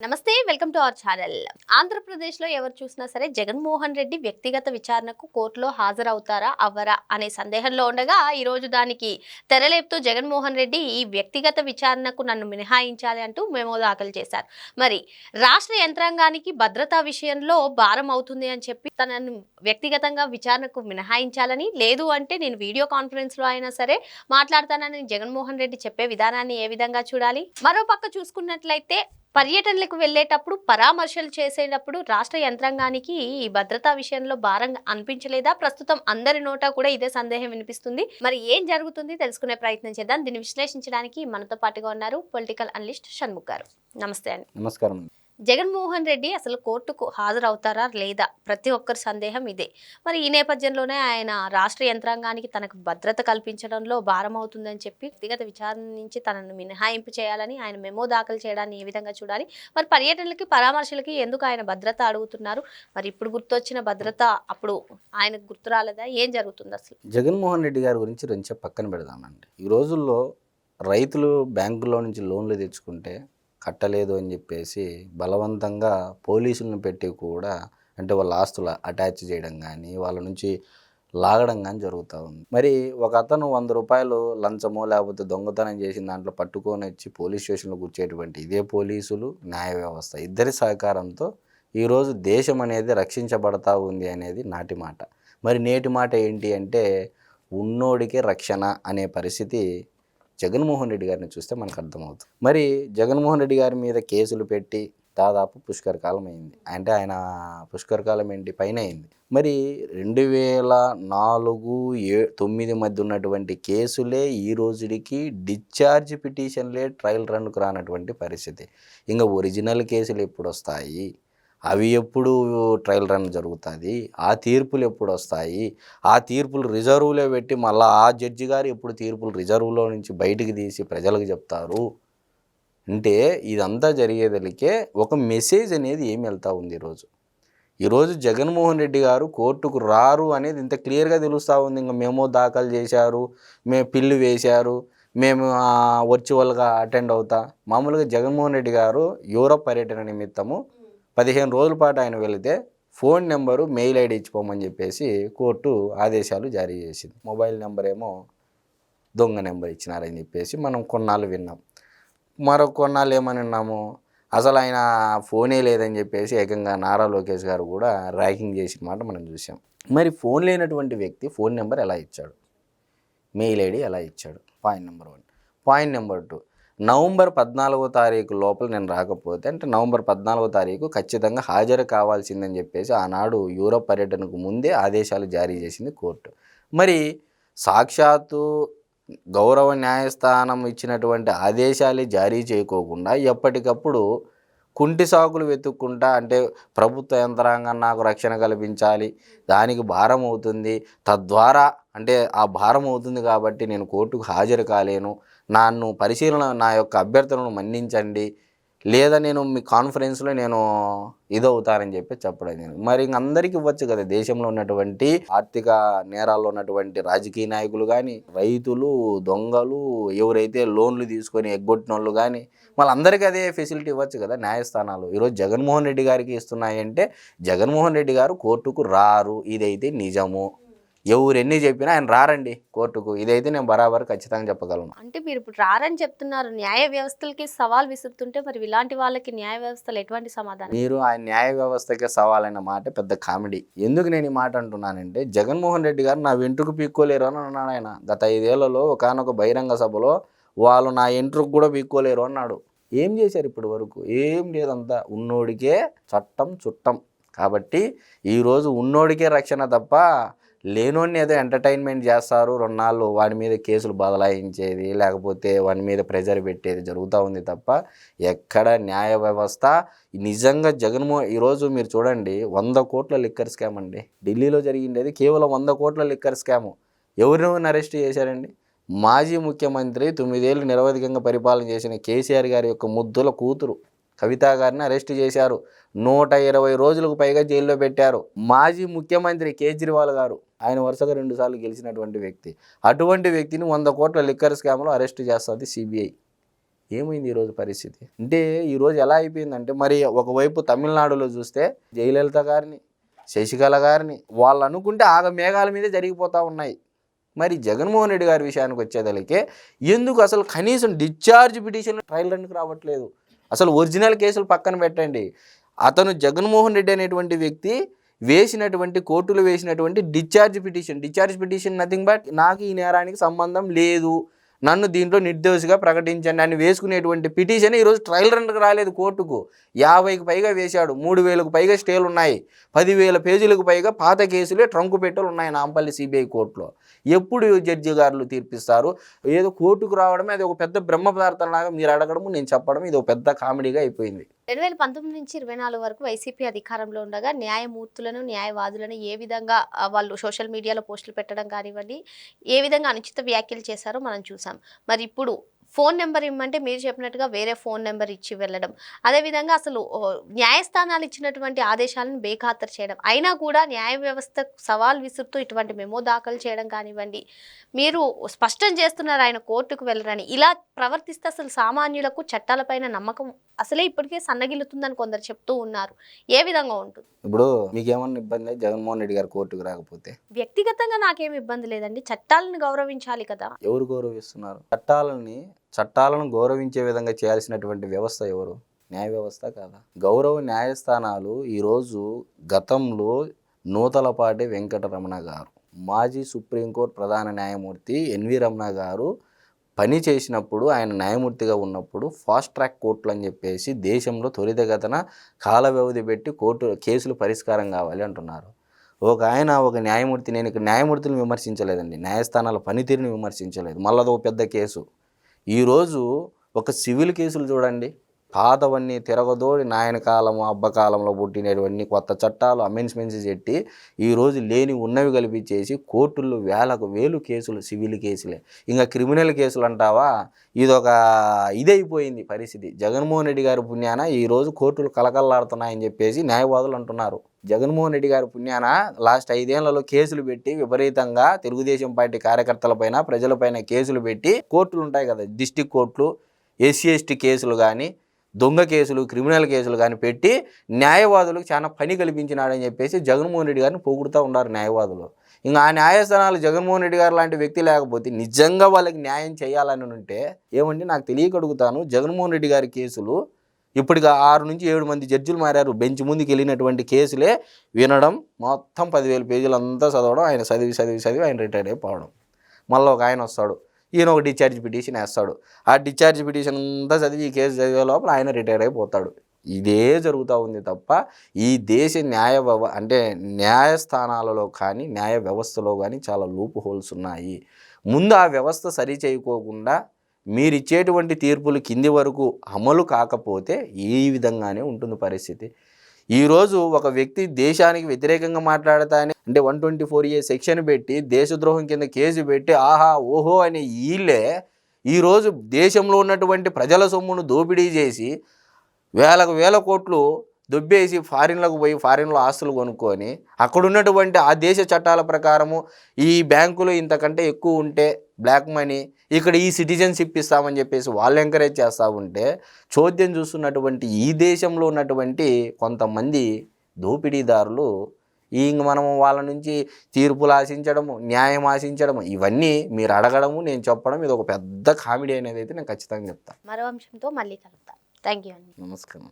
నమస్తే welcome to our channel. ఆంధ్రప్రదేశ్లో ఎవరు చూసినా సరే జగన్మోహన్ రెడ్డి వ్యక్తిగత విచారణకు కోర్టులో హాజరవుతారా అవ్వరా అనే సందేహంలో ఉండగా ఈరోజు దానికి తెరలేపుతూ జగన్మోహన్ రెడ్డి ఈ వ్యక్తిగత విచారణకు నన్ను మినహాయించాలి అంటూ మేము దాఖలు చేశారు. మరి రాష్ట్ర యంత్రాంగానికి భద్రతా విషయంలో భారం అవుతుంది అని చెప్పి తనను వ్యక్తిగతంగా విచారణకు మినహాయించాలని లేదు అంటే నేను వీడియో కాన్ఫరెన్స్లో అయినా సరే మాట్లాడతానని జగన్మోహన్ రెడ్డి చెప్పే విధానాన్ని ఏ విధంగా చూడాలి? మరో పక్క చూసుకున్నట్లయితే పర్యటనలకు వెళ్ళేటప్పుడు పరామర్శలు చేసేటప్పుడు రాష్ట్ర యంత్రాంగానికి ఈ భద్రతా విషయంలో భారంగా అనిపించలేదా? ప్రస్తుతం అందరి నోటా కూడా ఇదే సందేహం వినిపిస్తుంది. మరి ఏం జరుగుతుంది? తెలుసుకునే ప్రయత్నం చేద్దాం. దీన్ని విశ్లేషించడానికి మనతో పాటుగా ఉన్నారు పొలిటికల్ అనలిస్ట్ షణ్ముఖ్ గారు. నమస్తే అండి. నమస్కారం జగన్మోహన్ రెడ్డి అసలు కోర్టుకు హాజరవుతారా లేదా? ప్రతి ఒక్కరి సందేహం ఇదే. మరి ఈ నేపథ్యంలోనే ఆయన రాష్ట్ర యంత్రాంగానికి తనకు భద్రత కల్పించడంలో భారం అవుతుందని చెప్పి వ్యక్తిగత విచారణ నుంచి తనను మినహాయింపు చేయాలని ఆయన మెమో దాఖలు చేయడాన్ని ఏ విధంగా చూడాలి? మరి పర్యటనలకి పరామర్శలకి ఎందుకు ఆయన భద్రత అడుగుతున్నారు? మరి ఇప్పుడు గుర్తొచ్చిన భద్రత అప్పుడు ఆయనకు గుర్తు రాలేదా? ఏం జరుగుతుంది అసలు? జగన్మోహన్ రెడ్డి గారి గురించి రెంచే పక్కన పెడదామండి. ఈ రోజుల్లో రైతులు బ్యాంకులో నుంచి లోన్లు తెచ్చుకుంటే కట్టలేదు అని చెప్పేసి బలవంతంగా పోలీసులను పెట్టి కూడా అంటే వాళ్ళ ఆస్తులు అటాచ్ చేయడం కానీ వాళ్ళ నుంచి లాగడం కానీ జరుగుతూ ఉంది. మరి ఒక అతను వంద రూపాయలు లంచమో లేకపోతే దొంగతనం చేసిన దాంట్లో పట్టుకొని వచ్చి పోలీస్ స్టేషన్లో కూర్చేటువంటి ఇదే పోలీసులు న్యాయ వ్యవస్థ. ఇద్దరి సహకారంతో ఈరోజు దేశం అనేది రక్షించబడతా ఉంది అనేది నాటి మాట. మరి నేటి మాట ఏంటి అంటే ఉన్నోడికే రక్షణ అనే పరిస్థితి జగన్మోహన్ రెడ్డి గారిని చూస్తే మనకు అర్థమవుతుంది. మరి జగన్మోహన్ రెడ్డి గారి మీద కేసులు పెట్టి దాదాపు పుష్కర కాలం అయింది. అంటే ఆయన పుష్కర కాలం ఏంటి? పైన అయింది. మరి రెండు వేల నాలుగు ఏ తొమ్మిది మధ్య ఉన్నటువంటి కేసులే ఈ రోజుడికి డిశ్చార్జ్ పిటిషన్లే ట్రయల్ రన్కు రానటువంటి పరిస్థితి. ఇంకా ఒరిజినల్ కేసులు ఎప్పుడు వస్తాయి? అవి ఎప్పుడు ట్రయల్ రన్ జరుగుతుంది. ఆ తీర్పులు ఎప్పుడు వస్తాయి? ఆ తీర్పులు రిజర్వ్లో పెట్టి మళ్ళీ ఆ జడ్జి గారు ఎప్పుడు తీర్పులు రిజర్వ్లో నుంచి బయటికి తీసి ప్రజలకు చెప్తారు? అంటే ఇదంతా జరిగేదలికే ఒక మెసేజ్ అనేది ఏమి వెళ్తూ ఉంది ఈరోజు ఈరోజు జగన్మోహన్ రెడ్డి గారు కోర్టుకు రారు అనేది ఇంత క్లియర్గా తెలుస్తూ ఉంది. ఇంకా మేమో దాఖలు చేశారు మేము పిల్లు వేశారు మేము వర్చువల్గా అటెండ్ అవుతా. మామూలుగా జగన్మోహన్ రెడ్డి గారు యూరప్ పర్యటన నిమిత్తము పదిహేను రోజుల పాటు ఆయన వెళితే ఫోన్ నెంబరు మెయిల్ ఐడి ఇచ్చిపోమని చెప్పేసి కోర్టు ఆదేశాలు జారీ చేసింది. మొబైల్ నెంబర్ ఏమో దొంగ నెంబర్ ఇచ్చినారని చెప్పేసి మనం కొన్నాళ్ళు విన్నాం. మరో కొన్నాళ్ళు ఏమని విన్నాము? అసలు ఆయన ఫోనే లేదని చెప్పేసి ఏకంగా నారా లోకేష్ గారు కూడా ర్యాకింగ్ చేసిన మాట మనం చూసాం. మరి ఫోన్ లేనటువంటి వ్యక్తి ఫోన్ నెంబర్ ఎలా ఇచ్చాడు? మెయిల్ ఐడి ఎలా ఇచ్చాడు? Point number one. Point number two. November పద్నాలుగో తారీఖు లోపల నేను రాకపోతే అంటే నవంబర్ పద్నాలుగో తారీఖు ఖచ్చితంగా హాజరు కావాల్సిందని చెప్పేసి ఆనాడు యూరోప్ పర్యటనకు ముందే ఆదేశాలు జారీ చేసింది కోర్టు. మరి సాక్షాత్తు గౌరవ న్యాయస్థానం ఇచ్చినటువంటి ఆదేశాలే జారీ చేయకోకుండా ఎప్పటికప్పుడు కుంటి సాకులు వెతుక్కుంటా అంటే ప్రభుత్వ యంత్రాంగం నాకు రక్షణ కల్పించాలి దానికి భారం అవుతుంది. తద్వారా అంటే ఆ భారం అవుతుంది కాబట్టి నేను కోర్టుకు హాజరు కాలేను. నన్ను పరిశీలన నా యొక్క అభ్యర్థనను మన్నించండి. లేదా నేను మీ కాన్ఫరెన్స్లో నేను ఇదవుతానని చెప్పి చెప్పడం నేను మరి ఇంక అందరికీ ఇవ్వచ్చు కదా దేశంలో ఉన్నటువంటి ఆర్థిక నేరాల్లో ఉన్నటువంటి రాజకీయ నాయకులు కానీ రైతులు దొంగలు ఎవరైతే లోన్లు తీసుకొని ఎగ్గొట్టిన వాళ్ళు కానీ వాళ్ళందరికీ అదే ఫెసిలిటీ ఇవ్వచ్చు కదా న్యాయస్థానాలు. ఈరోజు జగన్మోహన్ రెడ్డి గారికి ఇస్తున్నాయంటే జగన్మోహన్ రెడ్డి గారు కోర్టుకు రారు. ఇదైతే నిజము. ఎవరు ఎన్ని చెప్పినా ఆయన రారండి కోర్టుకు. ఇదైతే నేను బరాబర్ ఖచ్చితంగా చెప్పగలను. అంటే మీరు ఇప్పుడు రారని చెప్తున్నారు. న్యాయ వ్యవస్థలకి సవాల్ విసురుతుంటే మరి ఇలాంటి వాళ్ళకి న్యాయ వ్యవస్థలు ఎటువంటి సమాధానం? మీరు ఆ న్యాయ వ్యవస్థకే సవాలైన మాట పెద్ద కామెడీ. ఎందుకు నేను ఈ మాట అంటున్నానంటే జగన్మోహన్ రెడ్డి గారు నా వెంట్రుకు పీక్కోలేరు అని అన్నాడు ఆయన. గత ఐదేళ్ళలో ఒకనొక బహిరంగ సభలో వాళ్ళు నా ఎంట్రుకు కూడా పీక్కోలేరు అన్నాడు. ఏం చేశారు ఇప్పటి వరకు? ఏం లేదంతా. ఉన్నోడికే చట్టం చుట్టం. కాబట్టి ఈరోజు ఉన్నోడికే రక్షణ తప్ప లేనోడిని ఏదో ఎంటర్టైన్మెంట్ చేస్తారు. రెండాళ్ళు వాడి మీద కేసులు బదలాయించేది లేకపోతే వాడి మీద ప్రెజర్ పెట్టేది జరుగుతూ ఉంది తప్ప ఎక్కడ న్యాయ వ్యవస్థ. నిజంగా జగన్మోహన్ ఈరోజు మీరు చూడండి వంద కోట్ల లిక్కర్ స్కామ్ అండి. ఢిల్లీలో జరిగిండేది కేవలం వంద కోట్ల లిక్కర్ స్కాము. ఎవరిని అరెస్ట్ చేశారండి. మాజీ ముఖ్యమంత్రి తొమ్మిదేళ్ళు నిరవధికంగా పరిపాలన చేసిన కేసీఆర్ గారి యొక్క ముద్దుల కూతురు కవితా గారిని అరెస్ట్ చేశారు. నూట ఇరవై రోజులకు పైగా జైల్లో పెట్టారు. మాజీ ముఖ్యమంత్రి కేజ్రీవాల్ గారు. ఆయన వరుసగా రెండుసార్లు గెలిచినటువంటి వ్యక్తి. అటువంటి వ్యక్తిని వంద కోట్ల లిక్కర్ స్కామ్లో అరెస్ట్ చేస్తుంది సిబిఐ. ఏమైంది ఈరోజు పరిస్థితి? అంటే ఈరోజు ఎలా అయిపోయిందంటే మరి ఒకవైపు తమిళనాడులో చూస్తే జయలలిత గారిని శశికళ గారిని వాళ్ళు అనుకుంటే ఆగ మేఘాల మీదే జరిగిపోతూ ఉన్నాయి. మరి జగన్మోహన్ రెడ్డి గారి విషయానికి వచ్చేదలికే ఎందుకు అసలు కనీసం డిశ్చార్జ్ పిటిషన్ ట్రయల్ రన్కి రావట్లేదు? అసలు ఒరిజినల్ కేసులు పక్కన పెట్టండి. అతను జగన్మోహన్ రెడ్డి అనేటువంటి వ్యక్తి వేసినటువంటి కోర్టులు వేసినటువంటి discharge petition. Discharge petition nothing but నాకు ఈ నేరానికి సంబంధం లేదు. నన్ను దీంట్లో నిర్దోషిగా ప్రకటించండి అని వేసుకునేటువంటి పిటిషన్ ఈరోజు ట్రయల్ రన్కి రాలేదు కోర్టుకు. యాభైకి పైగా వేశాడు. మూడు వేలకు పైగా స్టేలు ఉన్నాయి. పదివేల పేజీలకు పైగా పాత కేసులే ట్రంకు పెట్టలు ఉన్నాయి నాంపల్లి సిబిఐ కోర్టులో. ఎప్పుడు జడ్జి గారులు తీర్పిస్తారు? ఏదో కోర్టుకు రావడమే అది ఒక పెద్ద బ్రహ్మ పదార్థంలాగా మీరు అడగడము నేను చెప్పడం ఇది ఒక పెద్ద కామెడీగా అయిపోయింది. రెండు వేల పంతొమ్మిది నుంచి ఇరవై నాలుగు వరకు వైసీపీ అధికారంలో ఉండగా న్యాయమూర్తులను న్యాయవాదులను ఏ విధంగా వాళ్ళు సోషల్ మీడియాలో పోస్టులు పెట్టడం కానివ్వండి ఏ విధంగా అనుచిత వ్యాఖ్యలు చేశారో మనం చూసాం. మరి ఇప్పుడు ఫోన్ నెంబర్ ఇమ్మంటే మీరు చెప్పినట్టుగా వేరే ఫోన్ నెంబర్ ఇచ్చి వెళ్ళడం. అదేవిధంగా అసలు న్యాయస్థానాలు ఇచ్చినటువంటి ఆదేశాలను బేఖాతరు చేయడం. అయినా కూడా న్యాయ వ్యవస్థకు సవాల్ విసురుతూ ఇటువంటి మెమో దాఖలు చేయడం కానివ్వండి మీరు స్పష్టం చేస్తున్నారు ఆయన కోర్టుకు వెళ్ళరని. ఇలా ప్రవర్తిస్తే అసలు సామాన్యులకు చట్టాలపైన నమ్మకం అసలే ఇప్పటికే సన్నగిల్లుతుందని కొందరు చెప్తూ ఉన్నారు. ఏ విధంగా ఉంటుంది? ఇప్పుడు మీకేమన్నా ఇబ్బంది జగన్మోహన్ రెడ్డి గారు కోర్టుకు రాకపోతే? వ్యక్తిగతంగా నాకేం ఇబ్బంది లేదండి. చట్టాలను గౌరవించాలి కదా. ఎవరు గౌరవిస్తున్నారు? చట్టాలని చట్టాలను గౌరవించే విధంగా చేయాల్సినటువంటి వ్యవస్థ ఎవరు? న్యాయ వ్యవస్థ కాదా? గౌరవ న్యాయస్థానాలు ఈరోజు గతంలో నూతలపాటి వెంకటరమణ గారు మాజీ సుప్రీంకోర్టు ప్రధాన న్యాయమూర్తి ఎన్వి రమణ గారు పని చేసినప్పుడు ఆయన న్యాయమూర్తిగా ఉన్నప్పుడు ఫాస్ట్ ట్రాక్ కోర్టులు అని చెప్పేసి దేశంలో త్వరితగతన కాల వ్యవధి పెట్టి కోర్టు కేసులు పరిష్కారం కావాలి అంటున్నారు. ఒక ఆయన ఒక న్యాయమూర్తి నేను ఇక్కడ న్యాయమూర్తిని విమర్శించలేదండి. న్యాయస్థానాల పనితీరుని విమర్శించలేదు. మళ్ళీ ఒక పెద్ద కేసు. ఈరోజు ఒక సివిల్ కేసులు చూడండి. పాతవన్నీ తిరగదోడి నాయన అబ్బకాలంలో పుట్టినటువంటి కొత్త చట్టాలు అమెండ్స్మెంట్స్ పెట్టి ఈరోజు లేని ఉన్నవి కల్పించేసి కోర్టుల్లో వేలకు వేలు కేసులు సివిల్ కేసులే. ఇంకా క్రిమినల్ కేసులు అంటావా? ఇదొక ఇదైపోయింది పరిస్థితి. జగన్మోహన్ రెడ్డి గారి పుణ్యాన ఈరోజు కోర్టులు కలకల్లాడుతున్నాయని చెప్పేసి న్యాయవాదులు అంటున్నారు. జగన్మోహన్ రెడ్డి గారి పుణ్యాన లాస్ట్ ఐదేళ్ళలో కేసులు పెట్టి విపరీతంగా తెలుగుదేశం పార్టీ కార్యకర్తలపైన ప్రజలపైన కేసులు పెట్టి కోర్టులు ఉంటాయి కదా డిస్టిక్ కోర్టులు ఎస్సీ ఎస్టీ కేసులు కానీ దొంగ కేసులు క్రిమినల్ కేసులు కానీ పెట్టి న్యాయవాదులకు చాలా పని కల్పించినాడని చెప్పేసి జగన్మోహన్ రెడ్డి గారిని పొగుడుతూ ఉన్నారు న్యాయవాదులు. ఇంకా ఆ న్యాయస్థానాలు జగన్మోహన్ రెడ్డి గారు లాంటి వ్యక్తి లేకపోతే నిజంగా వాళ్ళకి న్యాయం చేయాలని ఉంటే ఏమంటే నాకు తెలియకడుగుతాను జగన్మోహన్ రెడ్డి గారి కేసులు ఇప్పటికి ఆరు నుంచి ఏడు మంది జడ్జిలు మారారు. బెంచ్ ముందుకు వెళ్ళినటువంటి కేసులే వినడం మొత్తం పదివేల పేజీలు అంతా చదవడం ఆయన చదివి చదివి చదివి ఆయన రిటైర్ అయిపోవడం. మళ్ళీ ఒక ఆయన వస్తాడు. ఈయన ఒక డిశ్చార్జ్ పిటిషన్ వేస్తాడు. ఆ డిశ్చార్జ్ పిటిషన్ అంతా చదివి ఈ కేసు చదివే లోపల ఆయన రిటైర్ అయిపోతాడు. ఇదే జరుగుతూ ఉంది తప్ప ఈ దేశ న్యాయ వ్యవ అంటే న్యాయస్థానాలలో కానీ న్యాయ వ్యవస్థలో కానీ చాలా లూప్ హోల్స్ ఉన్నాయి. ముందు ఆ వ్యవస్థ సరి చేయకోకుండా మీరు ఇచ్చేటువంటి తీర్పులు కింది వరకు అమలు కాకపోతే ఈ విధంగానే ఉంటుంది పరిస్థితి. ఈరోజు ఒక వ్యక్తి దేశానికి వ్యతిరేకంగా మాట్లాడతానే అంటే one twenty four A section పెట్టి దేశద్రోహం కింద కేసు పెట్టి ఆహా ఓహో అనే వీళ్ళే ఈరోజు దేశంలో ఉన్నటువంటి ప్రజల సొమ్మును దోపిడీ చేసి వేలకు వేల కోట్లు దొబ్బేసి ఫారిన్లకు పోయి ఫారిన్లో ఆస్తులు కొనుక్కొని అక్కడ ఉన్నటువంటి ఆ దేశ చట్టాల ప్రకారము ఈ బ్యాంకులో ఇంతకంటే ఎక్కువ ఉంటే బ్లాక్ మనీ ఇక్కడ ఈ సిటిజన్షిప్ ఇస్తామని చెప్పేసి వాళ్ళు ఎంకరేజ్ చేస్తూ ఉంటే చోద్యం చూస్తున్నటువంటి ఈ దేశంలో ఉన్నటువంటి కొంతమంది దోపిడీదారులు ఈ మనము వాళ్ళ నుంచి తీర్పులు ఆశించడము న్యాయం ఆశించడము ఇవన్నీ మీరు అడగడము నేను చెప్పడం ఇది ఒక పెద్ద కామెడీ అనేది అయితే నేను ఖచ్చితంగా చెప్తాను మరో అంశంతో మళ్ళీ కలుద్దాం. థ్యాంక్ యూ అండి. నమస్కారం